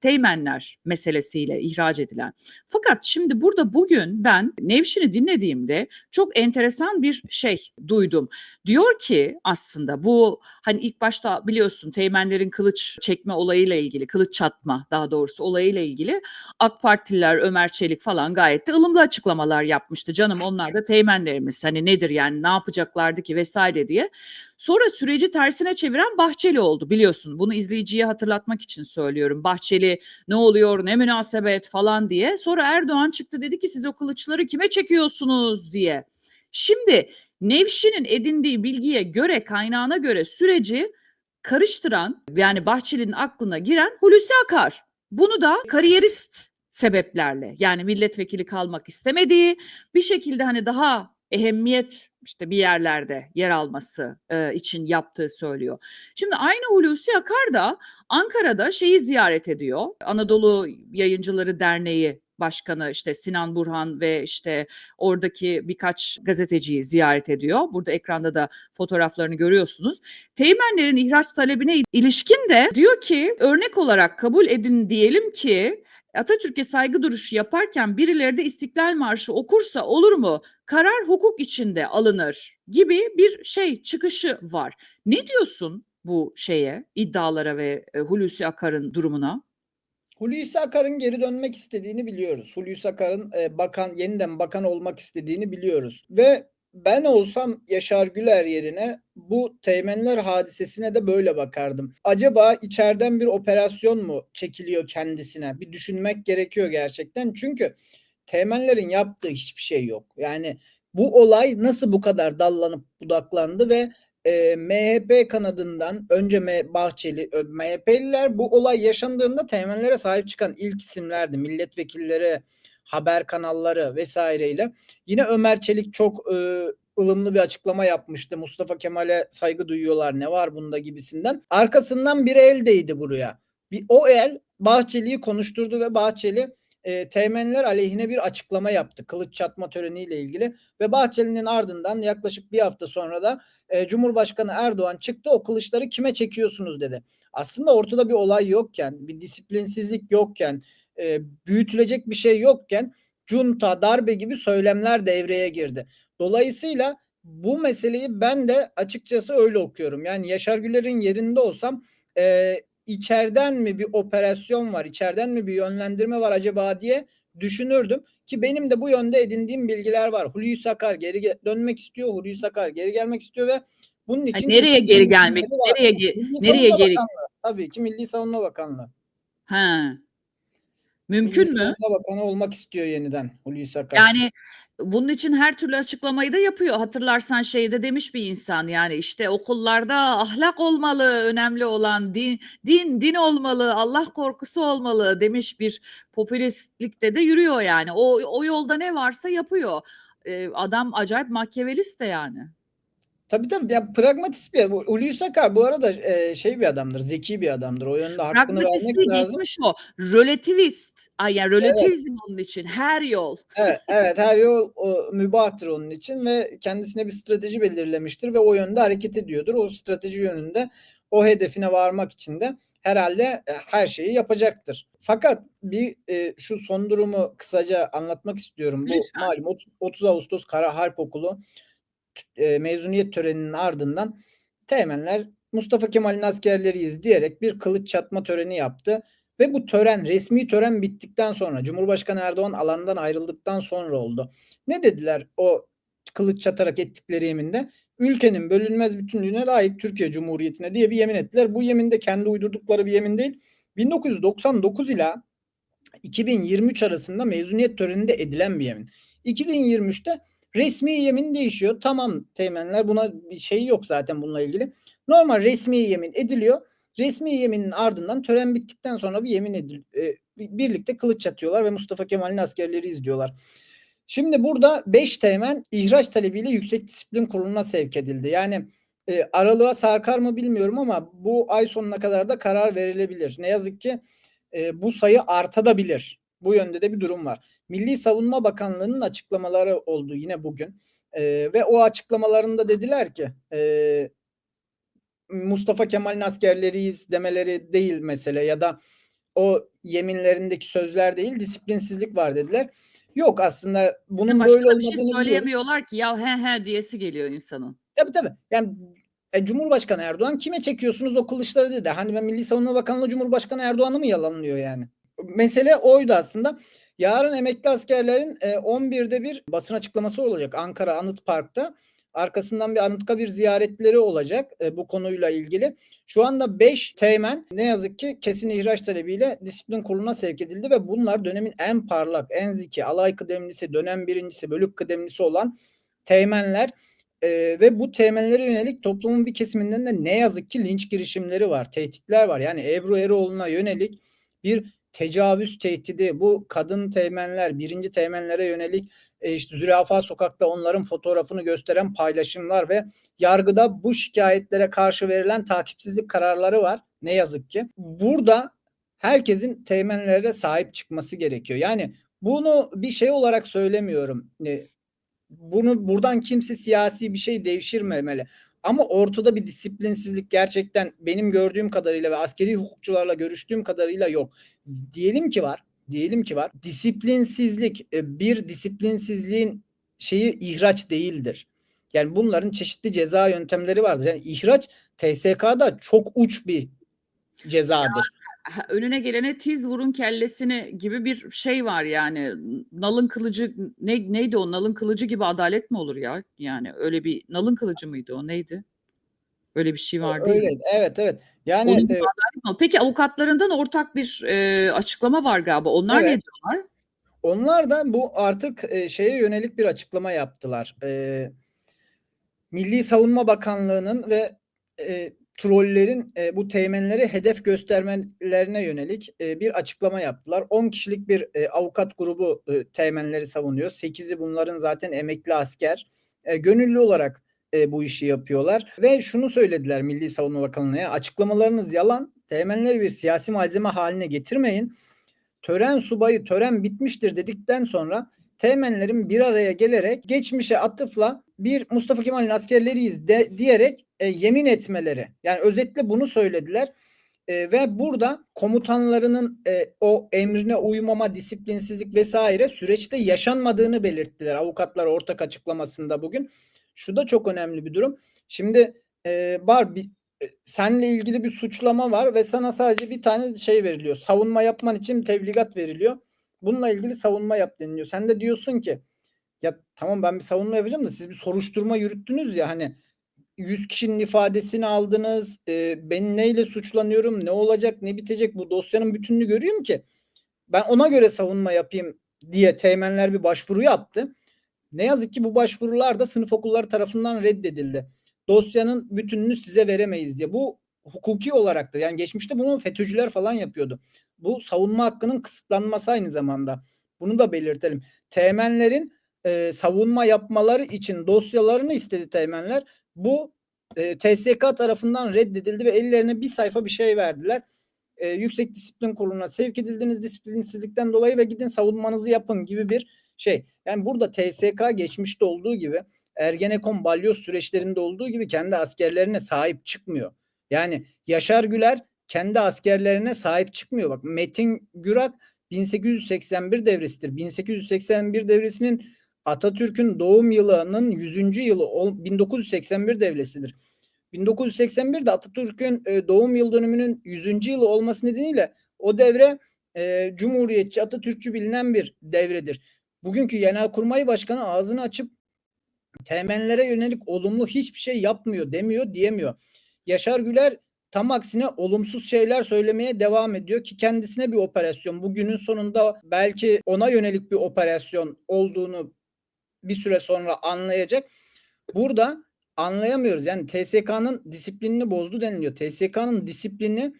teğmenler meselesiyle ihraç edilen. Fakat şimdi burada bugün ben Nevşin'i dinlediğimde çok enteresan bir şey duydum. Diyor ki aslında bu hani ilk başta biliyorsun teğmenlerin kılıç çekme olayıyla ilgili, kılıç çatma daha doğrusu olayıyla ilgili AK Partililer Ömer Çelik falan gayet de ılımlı açıklamalar yapmıştı. Canım onlar da teğmenlerimiz hani nedir yani ne yapacaklardı ki vesaire diye. Sonra süreci tersine çeviren Bahçeli oldu biliyorsun. Bunu izleyiciye hatırlatmak için söylüyorum. Bahçeli ne oluyor ne münasebet falan diye. Sonra Erdoğan çıktı dedi ki siz o kılıçları kime çekiyorsunuz diye. Şimdi Nevşin'in edindiği bilgiye göre kaynağına göre süreci karıştıran yani Bahçeli'nin aklına giren Hulusi Akar. Bunu da kariyerist sebeplerle yani milletvekili kalmak istemediği bir şekilde hani daha ehemmiyet işte bir yerlerde yer alması e, için yaptığı söylüyor. Şimdi aynı Hulusi Akar da Ankara'da şeyi ziyaret ediyor. Anadolu Yayıncıları Derneği Başkanı işte Sinan Burhan ve işte oradaki birkaç gazeteciyi ziyaret ediyor. Burada ekranda da fotoğraflarını görüyorsunuz. Teğmenlerin ihraç talebine ilişkin de diyor ki örnek olarak kabul edin diyelim ki Atatürk'e saygı duruşu yaparken birileri de İstiklal Marşı okursa olur mu? Karar hukuk içinde alınır gibi bir şey çıkışı var. Ne diyorsun bu şeye, iddialara ve e, Hulusi Akar'ın durumuna? Hulusi Akar'ın geri dönmek istediğini biliyoruz. Hulusi Akar'ın e, bakan yeniden bakan olmak istediğini biliyoruz. Ve ben olsam Yaşar Güler yerine bu teğmenler hadisesine de böyle bakardım. Acaba içeriden bir operasyon mu çekiliyor kendisine? Bir düşünmek gerekiyor gerçekten. Çünkü teğmenlerin yaptığı hiçbir şey yok. Yani bu olay nasıl bu kadar dallanıp budaklandı ve e, MHP kanadından önce M Bahçeli, MHP'liler bu olay yaşandığında teğmenlere sahip çıkan ilk isimlerdi. Milletvekilleri, haber kanalları vesaireyle. Yine Ömer Çelik çok e, ılımlı bir açıklama yapmıştı. Mustafa Kemal'e saygı duyuyorlar ne var bunda gibisinden. Arkasından bir el değdi buraya. Bir, o el Bahçeli'yi konuşturdu ve Bahçeli e, teğmenler aleyhine bir açıklama yaptı. Kılıç çatma töreniyle ilgili ve Bahçeli'nin ardından yaklaşık bir hafta sonra da e, Cumhurbaşkanı Erdoğan çıktı o kılıçları kime çekiyorsunuz dedi. Aslında ortada bir olay yokken, bir disiplinsizlik yokken, e, büyütülecek bir şey yokken junta, darbe gibi söylemler devreye girdi. Dolayısıyla bu meseleyi ben de açıkçası öyle okuyorum. Yani Yaşar Güler'in yerinde olsam e, içeriden mi bir operasyon var, içeriden mi bir yönlendirme var acaba diye düşünürdüm. Ki benim de bu yönde edindiğim bilgiler var. Hulusi Akar geri dönmek istiyor, Hulusi Akar geri gelmek istiyor ve bunun için ha, nereye geri gelmek? Nereye ge nereye geri? Bakanlığı. Tabii ki Milli Savunma Bakanlığı. Ha. Mümkün mü? Savunma Bakanı olmak istiyor yeniden Hulusi Akar. Yani bunun için her türlü açıklamayı da yapıyor. Hatırlarsan şeyde demiş bir insan yani işte okullarda ahlak olmalı, önemli olan din, din, din olmalı, Allah korkusu olmalı demiş bir popülistlikte de yürüyor yani. O, o yolda ne varsa yapıyor. Ee, adam acayip makyavelist de yani. Tabii tabii ya pragmatist bir Hulusi Akar bu arada e, şey bir adamdır, zeki bir adamdır. O yönde hakkını vermek lazım. geçmiş o. Relativist. Ay yani relativizm evet. onun için her yol. Evet, evet her yol o, mübahtır onun için ve kendisine bir strateji belirlemiştir ve o yönde hareket ediyordur. O strateji yönünde o hedefine varmak için de herhalde e, her şeyi yapacaktır. Fakat bir e, şu son durumu kısaca anlatmak istiyorum. Bu Lütfen. malum 30, 30 Ağustos Kara Harp Okulu e, mezuniyet töreninin ardından Teğmenler Mustafa Kemal'in askerleriyiz diyerek bir kılıç çatma töreni yaptı. Ve bu tören, resmi tören bittikten sonra, Cumhurbaşkanı Erdoğan alandan ayrıldıktan sonra oldu. Ne dediler o kılıç çatarak ettikleri yeminde? Ülkenin bölünmez bütünlüğüne layık Türkiye Cumhuriyeti'ne diye bir yemin ettiler. Bu yemin de kendi uydurdukları bir yemin değil. 1999 ila 2023 arasında mezuniyet töreninde edilen bir yemin. 2023'te Resmi yemin değişiyor. Tamam teğmenler buna bir şey yok zaten bununla ilgili. Normal resmi yemin ediliyor. Resmi yeminin ardından tören bittikten sonra bir yemin edil e, birlikte kılıç çatıyorlar ve Mustafa Kemal'in askerleri izliyorlar. Şimdi burada 5 teğmen ihraç talebiyle Yüksek Disiplin Kurulu'na sevk edildi. Yani e, aralığa sarkar mı bilmiyorum ama bu ay sonuna kadar da karar verilebilir. Ne yazık ki e, bu sayı artabilir. Bu yönde de bir durum var. Milli Savunma Bakanlığı'nın açıklamaları oldu yine bugün. E, ve o açıklamalarında dediler ki e, Mustafa Kemal'in askerleriyiz demeleri değil mesele ya da o yeminlerindeki sözler değil disiplinsizlik var dediler. Yok aslında bunun Başka böyle da bir şey olmadığını söyleyemiyorlar ki ya he he diyesi geliyor insanın. Tabii tabii. Yani e, Cumhurbaşkanı Erdoğan kime çekiyorsunuz o kılıçları dedi. Hani ben Milli Savunma Bakanlığı Cumhurbaşkanı Erdoğan'ı mı yalanlıyor yani? Mesele oydu aslında. Yarın emekli askerlerin e, 11'de bir basın açıklaması olacak Ankara Anıt Park'ta. Arkasından bir Anıtkabir ziyaretleri olacak e, bu konuyla ilgili. Şu anda 5 teğmen ne yazık ki kesin ihraç talebiyle disiplin kuruluna sevk edildi ve bunlar dönemin en parlak, en zeki, alay kıdemlisi, dönem birincisi, bölük kıdemlisi olan teğmenler. Ee, ve bu teğmenlere yönelik toplumun bir kesiminden de ne yazık ki linç girişimleri var, tehditler var. Yani Ebru Eroğlu'na yönelik bir tecavüz tehdidi, bu kadın teğmenler, birinci teğmenlere yönelik e, işte zürafa sokakta onların fotoğrafını gösteren paylaşımlar ve yargıda bu şikayetlere karşı verilen takipsizlik kararları var. Ne yazık ki. Burada herkesin teğmenlere sahip çıkması gerekiyor. Yani bunu bir şey olarak söylemiyorum. E, bunu buradan kimse siyasi bir şey devşirmemeli. Ama ortada bir disiplinsizlik gerçekten benim gördüğüm kadarıyla ve askeri hukukçularla görüştüğüm kadarıyla yok. Diyelim ki var. Diyelim ki var. Disiplinsizlik e, bir disiplinsizliğin şeyi ihraç değildir. Yani bunların çeşitli ceza yöntemleri vardır. Yani ihraç TSK'da çok uç bir cezadır. Önüne gelene tiz vurun kellesini gibi bir şey var yani. Nalın kılıcı ne neydi o? Nalın kılıcı gibi adalet mi olur ya? Yani öyle bir nalın kılıcı mıydı o? Neydi? Öyle bir şey var değil mi? Evet evet. Yani Onun gibi e, adalet mi? Peki avukatlarından ortak bir e, açıklama var galiba. Onlar ne Evet. diyorlar? Onlar da bu artık e, şeye yönelik bir açıklama yaptılar. E, Milli Savunma Bakanlığı'nın ve e, trollerin e, bu teğmenleri hedef göstermelerine yönelik e, bir açıklama yaptılar. 10 kişilik bir e, avukat grubu e, teğmenleri savunuyor. 8'i bunların zaten emekli asker. E, gönüllü olarak e, bu işi yapıyorlar. Ve şunu söylediler Milli Savunma Bakanlığı'na. Açıklamalarınız yalan. Teğmenleri bir siyasi malzeme haline getirmeyin. Tören subayı tören bitmiştir dedikten sonra teğmenlerin bir araya gelerek geçmişe atıfla bir Mustafa Kemal'in askerleriyiz de, diyerek e, yemin etmeleri. Yani özetle bunu söylediler. E, ve burada komutanlarının e, o emrine uymama, disiplinsizlik vesaire süreçte yaşanmadığını belirttiler avukatlar ortak açıklamasında bugün. Şu da çok önemli bir durum. Şimdi e, var bir e, seninle ilgili bir suçlama var ve sana sadece bir tane şey veriliyor. Savunma yapman için tebligat veriliyor. Bununla ilgili savunma yap deniliyor. Sen de diyorsun ki ya tamam ben bir savunma yapacağım da siz bir soruşturma yürüttünüz ya hani 100 kişinin ifadesini aldınız. E, ben neyle suçlanıyorum? Ne olacak? Ne bitecek? Bu dosyanın bütününü görüyorum ki ben ona göre savunma yapayım diye teğmenler bir başvuru yaptı. Ne yazık ki bu başvurular da sınıf okulları tarafından reddedildi. Dosyanın bütününü size veremeyiz diye. Bu hukuki olarak da yani geçmişte bunu FETÖ'cüler falan yapıyordu. Bu savunma hakkının kısıtlanması aynı zamanda. Bunu da belirtelim. Teğmenlerin e, savunma yapmaları için dosyalarını istedi teğmenler. Bu e, TSK tarafından reddedildi ve ellerine bir sayfa bir şey verdiler. E, Yüksek Disiplin Kurulu'na sevk edildiniz disiplinsizlikten dolayı ve gidin savunmanızı yapın gibi bir şey. Yani burada TSK geçmişte olduğu gibi Ergenekon balyoz süreçlerinde olduğu gibi kendi askerlerine sahip çıkmıyor. Yani Yaşar Güler kendi askerlerine sahip çıkmıyor. Bak Metin Gürak 1881 devresidir. 1881 devresinin Atatürk'ün doğum yılının 100. yılı 1981 devresidir. 1981'de Atatürk'ün e, doğum yıl dönümünün 100. yılı olması nedeniyle o devre e, Cumhuriyetçi, Atatürkçü bilinen bir devredir. Bugünkü Genelkurmay Başkanı ağzını açıp temenlere yönelik olumlu hiçbir şey yapmıyor demiyor diyemiyor. Yaşar Güler tam aksine olumsuz şeyler söylemeye devam ediyor ki kendisine bir operasyon bugünün sonunda belki ona yönelik bir operasyon olduğunu bir süre sonra anlayacak. Burada anlayamıyoruz. Yani TSK'nın disiplinini bozdu deniliyor. TSK'nın disiplini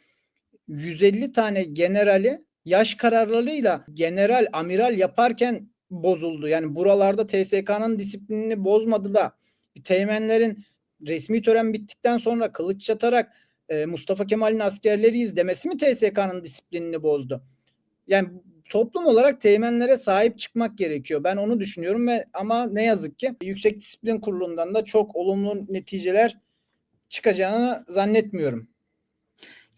150 tane generali yaş kararlarıyla general amiral yaparken bozuldu. Yani buralarda TSK'nın disiplinini bozmadı da teğmenlerin resmi tören bittikten sonra kılıç çatarak e, Mustafa Kemal'in askerleriyiz demesi mi TSK'nın disiplinini bozdu? Yani toplum olarak teğmenlere sahip çıkmak gerekiyor. Ben onu düşünüyorum ve ama ne yazık ki Yüksek Disiplin Kurulu'ndan da çok olumlu neticeler çıkacağını zannetmiyorum.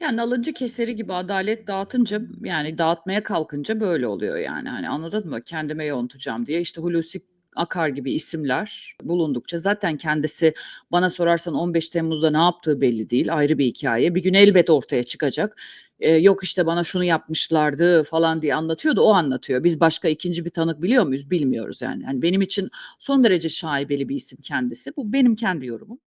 Yani nalıncı keseri gibi adalet dağıtınca yani dağıtmaya kalkınca böyle oluyor yani. Hani anladın mı? Kendime yontacağım diye işte Hulusi Akar gibi isimler bulundukça zaten kendisi bana sorarsan 15 Temmuz'da ne yaptığı belli değil. Ayrı bir hikaye. Bir gün elbet ortaya çıkacak. Ee, yok işte bana şunu yapmışlardı falan diye anlatıyordu. O anlatıyor. Biz başka ikinci bir tanık biliyor muyuz? Bilmiyoruz yani. yani benim için son derece şaibeli bir isim kendisi. Bu benim kendi yorumum.